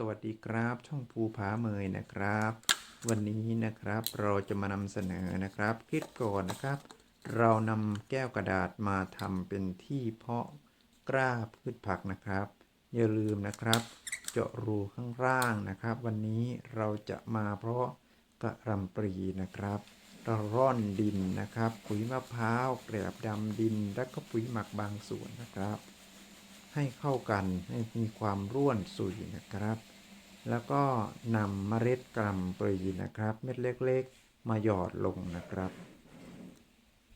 สวัสดีครับ ช่องภูผาเมยนะครับ วันนี้นะครับเราจะมานำเสนอนะครับคลิปก่อนนะครับ เรานำแก้วกระดาษมาทำเป็นที่เพาะกล้าพืชผักนะครับ อย่าลืมนะครับ เจาะรูข้างล่างนะครับ วันนี้เราจะมาเพาะกระหลำปรีนะครับเราร่อนดินนะครับ ปุ๋ยมะพร้าวแกลบดำดิน และก็ปุ๋ยหมักบางส่วนนะครับ ให้เข้ากันให้มีความร่วนสุยนะครับ แล้วก็นำเมล็ดกลัมปรีนะครับ เม็ดเล็กๆ มาหยอดลงนะครับ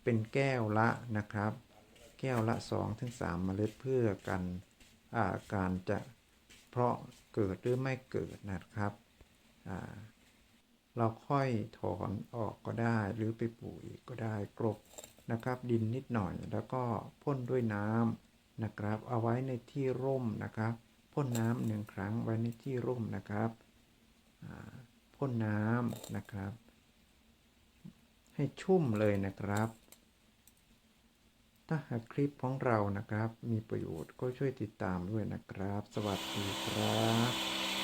เป็นแก้วละนะครับ แก้วละ 2-3ถึง3เมล็ดเพื่อกันอาการจะเพราะเกิดหรือไม่เกิดนะครับเราค่อยถอนออกก็ได้หรือไปปลูกอีกก็ได้กรบนะครับ ดินนิดหน่อยแล้วก็พ่นด้วยน้ำ นะครับ เอาไว้ในที่ร่มนะครับพ่นน้ำหนึ่งครั้งไว้ในที่ร่มนะครับพ่นน้ำนะครับ ให้ชุ่มเลยนะครับ ถ้าหากคลิปของเรานะครับ มีประโยชน์ก็ช่วยติดตามด้วยนะครับ สวัสดีครับ